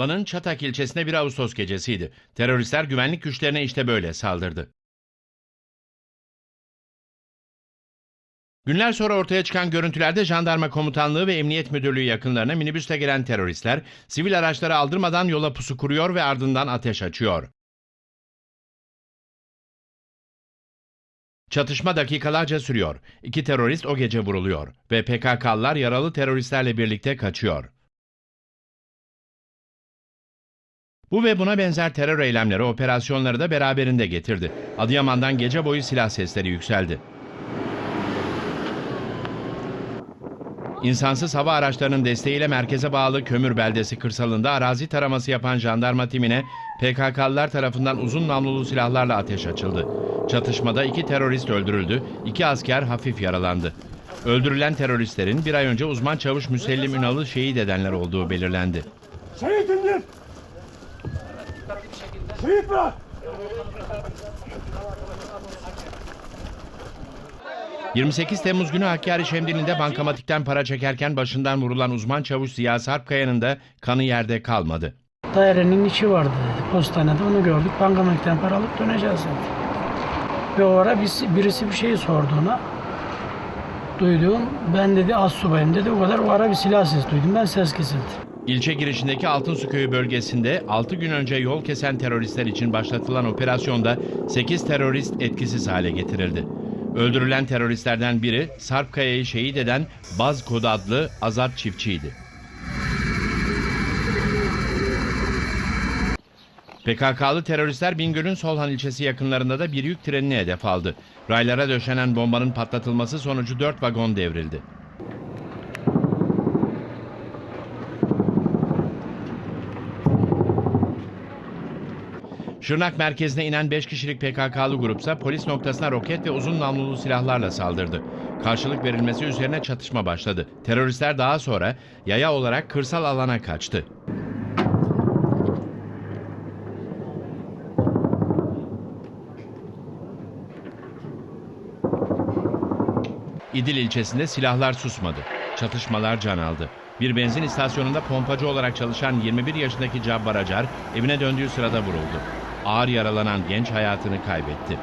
Van'ın Çatak ilçesinde 1 Ağustos gecesiydi. Teröristler güvenlik güçlerine işte böyle saldırdı. Günler sonra ortaya çıkan görüntülerde jandarma komutanlığı ve emniyet müdürlüğü yakınlarına minibüste gelen teröristler sivil araçları aldırmadan yola pusu kuruyor ve ardından ateş açıyor. Çatışma dakikalarca sürüyor. İki terörist o gece vuruluyor ve PKK'lılar yaralı teröristlerle birlikte kaçıyor. Bu ve buna benzer terör eylemleri operasyonları da beraberinde getirdi. Adıyaman'dan gece boyu silah sesleri yükseldi. İnsansız hava araçlarının desteğiyle merkeze bağlı Kömür beldesi kırsalında arazi taraması yapan jandarma timine PKK'lılar tarafından uzun namlulu silahlarla ateş açıldı. Çatışmada iki terörist öldürüldü, iki asker hafif yaralandı. Öldürülen teröristlerin bir ay önce uzman çavuş Müsellim Ünal'ı şehit edenler olduğu belirlendi. Şehit indir! Şehit bırak! – 28 Temmuz günü Hakkari Şemdinli'de bankamatikten para çekerken başından vurulan uzman çavuş Ziya Sarpkaya'nın da kanı yerde kalmadı. Dairenin içi vardı dedi. Postanede onu gördük. Bankamatikten para alıp döneceğiz dedi. Ve o ara biz, birisi bir şey sordu ona. Duydum. Ben dedi az subayım dedi. O kadar o ara bir silah sesi duydum. Ben ses kesildi. İlçe girişindeki Altınsu Köyü bölgesinde 6 gün önce yol kesen teröristler için başlatılan operasyonda 8 terörist etkisiz hale getirildi. Öldürülen teröristlerden biri Sarpkaya'yı şehit eden Baz Kod adlı Azat Çiftçi'ydi. PKK'lı teröristler Bingöl'ün Solhan ilçesi yakınlarında da bir yük trenini hedef aldı. Raylara döşenen bombanın patlatılması sonucu 4 vagon devrildi. Şırnak merkezine inen 5 kişilik PKK'lı grupsa polis noktasına roket ve uzun namlulu silahlarla saldırdı. Karşılık verilmesi üzerine çatışma başladı. Teröristler daha sonra yaya olarak kırsal alana kaçtı. İdil ilçesinde silahlar susmadı. Çatışmalar can aldı. Bir benzin istasyonunda pompacı olarak çalışan 21 yaşındaki Cabbar Acar evine döndüğü sırada vuruldu. Ağır yaralanan genç hayatını kaybetti.